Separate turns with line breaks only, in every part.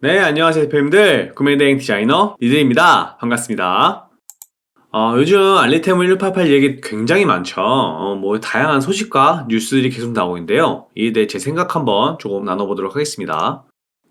네, 안녕하세요, 대표님들. 구매대행 디자이너 리드입니다. 반갑습니다. 어, 요즘 알리테무 1688 얘기 굉장히 많죠. 어, 뭐, 다양한 소식과 뉴스들이 계속 나오고 있는데요. 이에 대해 제 생각 한번 조금 나눠보도록 하겠습니다.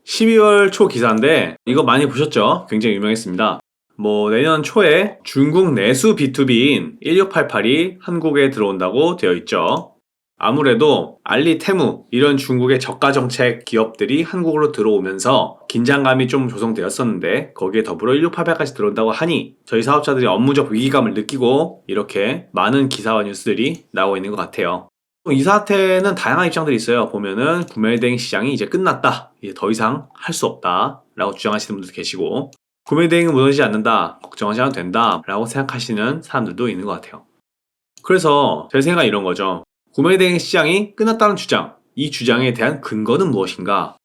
12월 초 기사인데, 이거 많이 보셨죠? 굉장히 유명했습니다. 뭐, 내년 초에 중국 내수 B2B인 1688이 한국에 들어온다고 되어 있죠. 아무래도 알리 테무 이런 중국의 저가 정책 기업들이 한국으로 들어오면서 긴장감이 좀 조성되었었는데 거기에 더불어 1688까지 들어온다고 하니 저희 사업자들이 업무적 위기감을 느끼고 이렇게 많은 기사와 뉴스들이 나오고 있는 것 같아요. 이 사태는 다양한 입장들이 있어요. 보면은 구매대행 시장이 이제 끝났다. 이제 더 이상 할 수 없다. 라고 주장하시는 분들도 계시고 구매대행은 무너지지 않는다. 걱정하지 않아도 된다. 라고 생각하시는 사람들도 있는 것 같아요. 그래서 제 생각은 이런 거죠. 구매 대행 시장이 끝났다는 주장, 이 주장에 대한 근거는 무엇인가?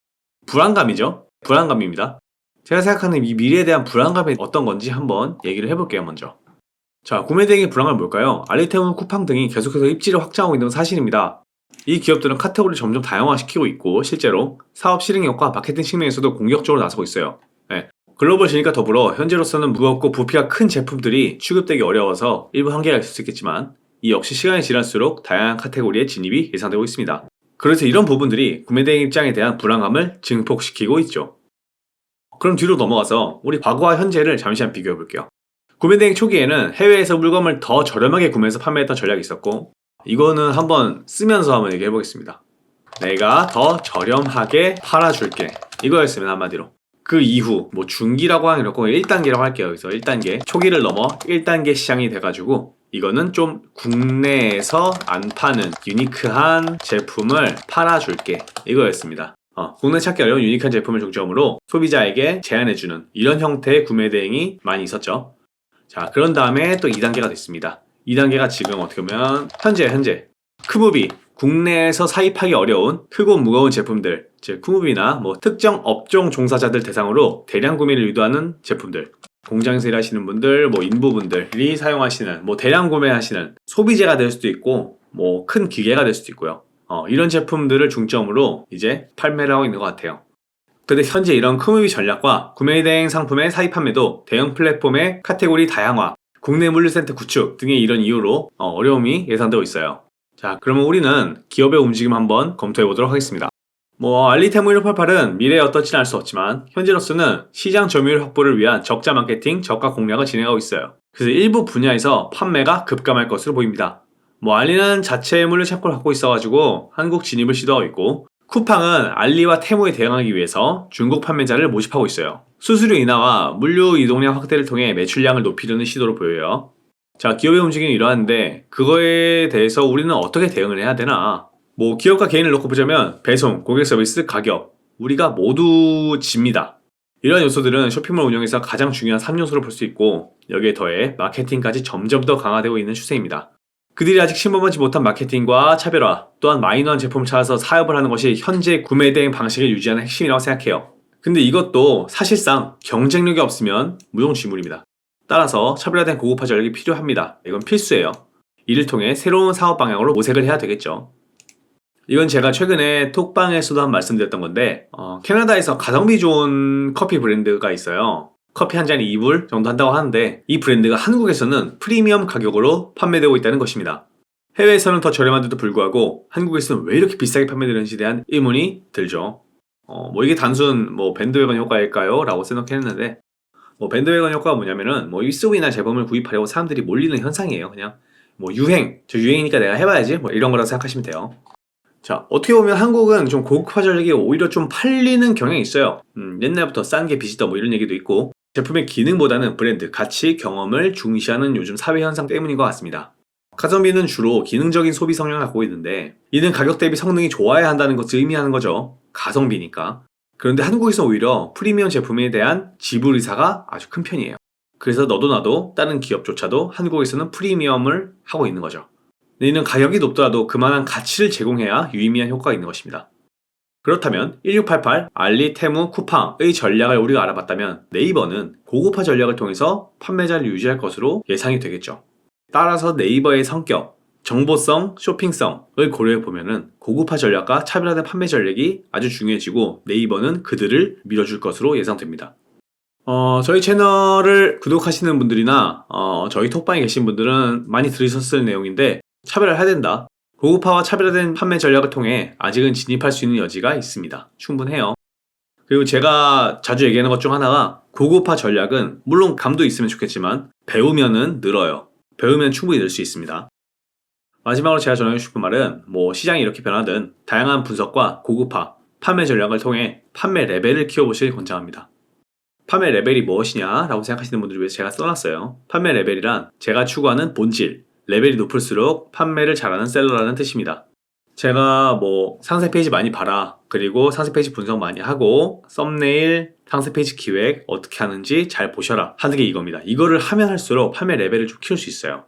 불안감이죠. 불안감입니다. 제가 생각하는 이 미래에 대한 불안감이 어떤 건지 한번 얘기를 해볼게요, 먼저. 자, 구매 대행의 불안감은 뭘까요? 알리테문, 쿠팡 등이 계속해서 입지를 확장하고 있는 건 사실입니다. 이 기업들은 카테고리를 점점 다양화시키고 있고 실제로 사업 실행력과 마케팅 측면에서도 공격적으로 나서고 있어요. 네. 글로벌 진입과 더불어 현재로서는 무겁고 부피가 큰 제품들이 취급되기 어려워서 일부 한계가 있을 수 있겠지만 이 역시 시간이 지날수록 다양한 카테고리의 진입이 예상되고 있습니다. 그래서 이런 부분들이 구매대행 입장에 대한 불안감을 증폭시키고 있죠. 그럼 뒤로 넘어가서 우리 과거와 현재를 잠시 한 비교해 볼게요. 구매대행 초기에는 해외에서 물건을 더 저렴하게 구매해서 판매했던 전략이 있었고 이거는 한번 쓰면서 한번 얘기해 보겠습니다. 내가 더 저렴하게 팔아줄게. 이거였으면 한마디로. 그 이후 뭐 중기라고 하는 이렇고 1단계라고 할게요. 그래서 1단계 초기를 넘어 1단계 시장이 돼가지고 이거는 좀 국내에서 안 파는 유니크한 제품을 팔아줄게 이거였습니다. 어, 국내 찾기 어려운 유니크한 제품을 중점으로 소비자에게 제안해주는 이런 형태의 구매 대행이 많이 있었죠. 자 그런 다음에 또 2단계가 됐습니다. 2단계가 지금 어떻게 보면 현재 현재 크무비 국내에서 사입하기 어려운 크고 무거운 제품들 즉 크무비나 뭐 특정 업종 종사자들 대상으로 대량 구매를 유도하는 제품들 공장에서 일하시는 분들, 뭐 인부분들이 사용하시는, 뭐 대량 구매하시는 소비재가 될 수도 있고, 뭐 큰 기계가 될 수도 있고요. 어, 이런 제품들을 중점으로 이제 판매를 하고 있는 것 같아요. 근데 현재 이런 크무비 전략과 구매 대행 상품의 사입 판매도 대형 플랫폼의 카테고리 다양화, 국내 물류센터 구축 등의 이런 이유로 어, 어려움이 예상되고 있어요. 자, 그러면 우리는 기업의 움직임 한번 검토해 보도록 하겠습니다. 뭐 알리테무 1688은 미래에 어떨지는 알 수 없지만 현재로서는 시장 점유율 확보를 위한 적자 마케팅, 저가 공략을 진행하고 있어요. 그래서 일부 분야에서 판매가 급감할 것으로 보입니다. 뭐 알리는 자체의 물류 창고를 갖고 있어가지고 한국 진입을 시도하고 있고 쿠팡은 알리와 테무에 대응하기 위해서 중국 판매자를 모집하고 있어요. 수수료 인하와 물류 이동량 확대를 통해 매출량을 높이려는 시도로 보여요. 자, 기업의 움직임이 이러한데 그거에 대해서 우리는 어떻게 대응을 해야 되나? 뭐 기업과 개인을 놓고 보자면 배송, 고객 서비스, 가격 우리가 모두 집니다. 이러한 요소들은 쇼핑몰 운영에서 가장 중요한 3요소를 볼수 있고 여기에 더해 마케팅까지 점점 더 강화되고 있는 추세입니다. 그들이 아직 침범하지 못한 마케팅과 차별화 또한 마이너한 제품을 찾아서 사업을 하는 것이 현재 구매 대행 방식을 유지하는 핵심이라고 생각해요. 근데 이것도 사실상 경쟁력이 없으면 무용지물입니다. 따라서 차별화된 고급화 전략이 필요합니다. 이건 필수예요. 이를 통해 새로운 사업 방향으로 모색을 해야 되겠죠. 이건 제가 최근에 톡방에서도 한 말씀드렸던 건데 어, 캐나다에서 가성비 좋은 커피 브랜드가 있어요. 커피 한 잔이 2불 정도 한다고 하는데 이 브랜드가 한국에서는 프리미엄 가격으로 판매되고 있다는 것입니다. 해외에서는 더 저렴한데도 불구하고 한국에서는 왜 이렇게 비싸게 판매되는지에 대한 의문이 들죠. 어, 뭐 이게 단순 뭐 밴드웨건 효과일까요? 라고 생각했는데 뭐 밴드웨건 효과가 뭐냐면은 뭐 일소이나 제품을 구입하려고 사람들이 몰리는 현상이에요. 그냥 뭐 유행, 저 유행이니까 내가 해봐야지 뭐 이런 거라고 생각하시면 돼요. 자, 어떻게 보면 한국은 좀 고급화 전략이 오히려 좀 팔리는 경향이 있어요. 음, 옛날부터 싼 게 비지다 뭐 이런 얘기도 있고, 제품의 기능보다는 브랜드, 가치, 경험을 중시하는 요즘 사회 현상 때문인 것 같습니다. 가성비는 주로 기능적인 소비 성향을 갖고 있는데, 이는 가격 대비 성능이 좋아야 한다는 것을 의미하는 거죠. 가성비니까. 그런데 한국에서 오히려 프리미엄 제품에 대한 지불 의사가 아주 큰 편이에요. 그래서 너도 나도 다른 기업조차도 한국에서는 프리미엄을 하고 있는 거죠. 이는 가격이 높더라도 그만한 가치를 제공해야 유의미한 효과가 있는 것입니다. 그렇다면 1688, 알리, 테무, 쿠팡의 전략을 우리가 알아봤다면 네이버는 고급화 전략을 통해서 판매자를 유지할 것으로 예상이 되겠죠. 따라서 네이버의 성격, 정보성, 쇼핑성을 고려해 보면은 고급화 전략과 차별화된 판매 전략이 아주 중요해지고 네이버는 그들을 밀어줄 것으로 예상됩니다. 어, 저희 채널을 구독하시는 분들이나 어, 저희 톡방에 계신 분들은 많이 들으셨을 내용인데 차별화를 해야 된다. 고급화와 차별화된 판매 전략을 통해 아직은 진입할 수 있는 여지가 있습니다. 충분해요. 그리고 제가 자주 얘기하는 것 중 하나가 고급화 전략은 물론 감도 있으면 좋겠지만 배우면은 늘어요. 배우면 충분히 늘 수 있습니다. 마지막으로 제가 전하고 싶은 말은 뭐 시장이 이렇게 변하든 다양한 분석과 고급화, 판매 전략을 통해 판매 레벨을 키워보시길 권장합니다. 판매 레벨이 무엇이냐 라고 생각하시는 분들을 위해서 제가 써놨어요. 판매 레벨이란 제가 추구하는 본질, 레벨이 높을수록 판매를 잘하는 셀러라는 뜻입니다. 제가 뭐 상세 페이지 많이 봐라. 그리고 상세 페이지 분석 많이 하고 썸네일, 상세 페이지 기획 어떻게 하는지 잘 보셔라 하는 게 이겁니다. 이거를 하면 할수록 판매 레벨을 좀 키울 수 있어요.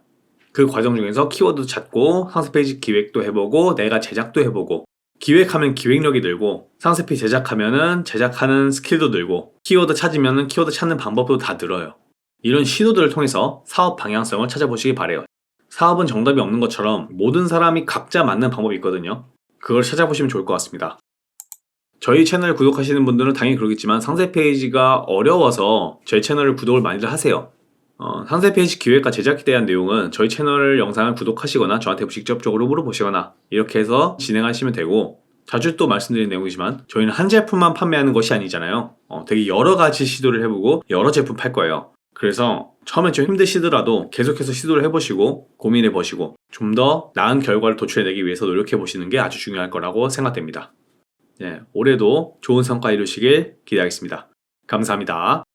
그 과정 중에서 키워드 찾고 상세 페이지 기획도 해보고 내가 제작도 해보고 기획하면 기획력이 늘고 상세 페이지 제작하면은 제작하는 스킬도 늘고 키워드 찾으면은 키워드 찾는 방법도 다 늘어요. 이런 시도들을 통해서 사업 방향성을 찾아보시기 바래요. 사업은 정답이 없는 것처럼 모든 사람이 각자 맞는 방법이 있거든요. 그걸 찾아보시면 좋을 것 같습니다. 저희 채널 구독하시는 분들은 당연히 그러겠지만 상세 페이지가 어려워서 저희 채널을 구독을 많이들 하세요. 어, 상세 페이지 기획과 제작에 대한 내용은 저희 채널 영상을 구독하시거나 저한테 직접적으로 물어보시거나 이렇게 해서 진행하시면 되고 자주 또 말씀드린 내용이지만 저희는 한 제품만 판매하는 것이 아니잖아요. 어, 되게 여러 가지 시도를 해보고 여러 제품 팔 거예요. 그래서 처음에 좀 힘드시더라도 계속해서 시도를 해보시고 고민해 보시고 좀 더 나은 결과를 도출해내기 위해서 노력해 보시는 게 아주 중요할 거라고 생각됩니다. 네, 올해도 좋은 성과 이루시길 기대하겠습니다. 감사합니다.